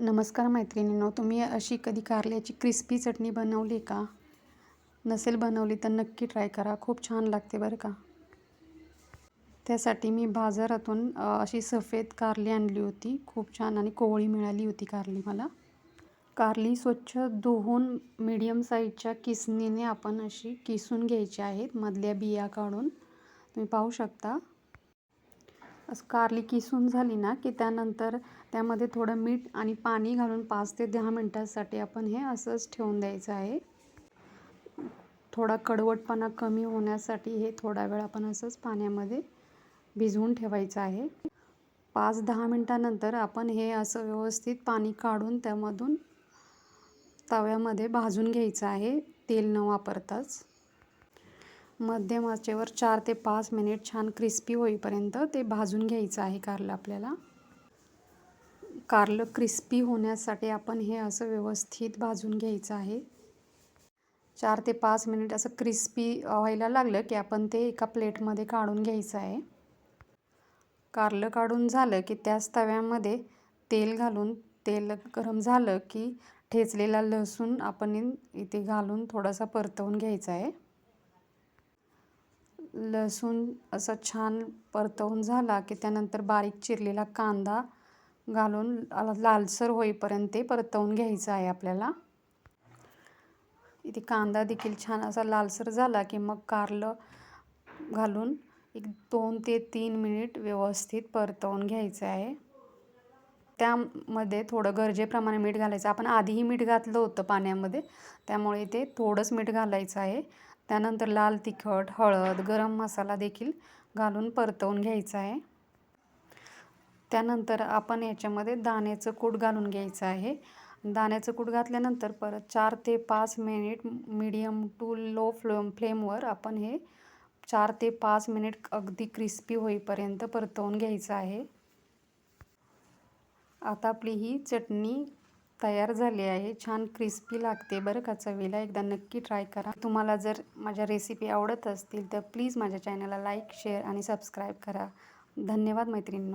नमस्कार मैत्रिणींनो तुम्ही अशी कधी कारल्याची क्रिस्पी चटणी बनवली का? नसेल बनवली तर नक्की ट्राय करा खूप छान लागते बरं का? त्यासाठी मी बाजारातून अशी सफेद कारली आणली होती खूप छान आणि कोवळी मिळाली होती कारली मला. कारली स्वच्छ धुवून मीडियम साईजच्या किसणीने आपण अशी किसून घ्यायची आहेत मधल्या बिया काढून. तुम्ही पाहू शकता. कारली किसून झाली ना की त्यानंतर त्यामध्ये थोडं मीठ आणि पाणी घालून पाच ते दहा मिनटासाठी आपण हे असंच ठेवून द्यायचं आहे. थोडा कडवटपणा कमी होण्यासाठी हे थोडा वेळ आपण असंच पाण्यामध्ये भिजवून ठेवायचं आहे. पाच दहा मिनटानंतर आपण हे असं व्यवस्थित पाणी काढून त्यामधून तव्यामध्ये भाजून घ्यायचं आहे. तेल न वापरताच. मध्यम आचेवर चार ते पाच मिनिट छान क्रिस्पी होईपर्यंत ते भाजून घ्यायचं आहे कारलं आपल्याला. कारलं क्रिस्पी होण्यासाठी आपण हे असं व्यवस्थित भाजून घ्यायचं आहे. चार ते पाच मिनिट असं क्रिस्पी व्हायला लागलं की आपण ते एका प्लेटमध्ये काढून घ्यायचं आहे. कारलं काढून झालं की त्याच तव्यामध्ये तेल घालून तेल गरम झालं की ठेचलेला लसूण आपण इथे घालून थोडासा परतवून घ्यायचा आहे. लसूण असं छान परतवून झाला की त्यानंतर बारीक चिरलेला कांदा घालून लालसर होईपर्यंत ते परतवून घ्यायचं आहे आपल्याला. इथे कांदा देखील छान असा लालसर झाला की मग कारलं घालून एक दोन ते तीन मिनिट व्यवस्थित परतवून घ्यायचं आहे. त्यामध्ये थोडं गरजेप्रमाणे मीठ घालायचं. आपण आधीही मीठ घातलं होतं पाण्यामध्ये त्यामुळे ते थोडंच मीठ घालायचं आहे. त्यानंतर लाल तिखट हळद गरम मसाला देखील घालून परतवून घ्यायचा आहे. त्यानंतर आपण याच्यामध्ये दाण्याचं कूट घालून घ्यायचं आहे. दाण्याचं कूट घातल्यानंतर परत चार ते पाच minute medium to low flame फ्लेमवर आपण हे चार ते पाच मिनिट अगदी क्रिस्पी होईपर्यंत परतवून घ्यायचं आहे. आता आपली ही चटणी तयार झाली आहे. छान क्रिस्पी लागते बरं का चवीला. एकदा नक्की ट्राय करा. तुम्हाला जर माझ्या रेसिपी आवडत असतील तर प्लीज माझ्या चॅनलला लाईक शेअर आणि सबस्क्राईब करा. धन्यवाद मैत्रिणींना.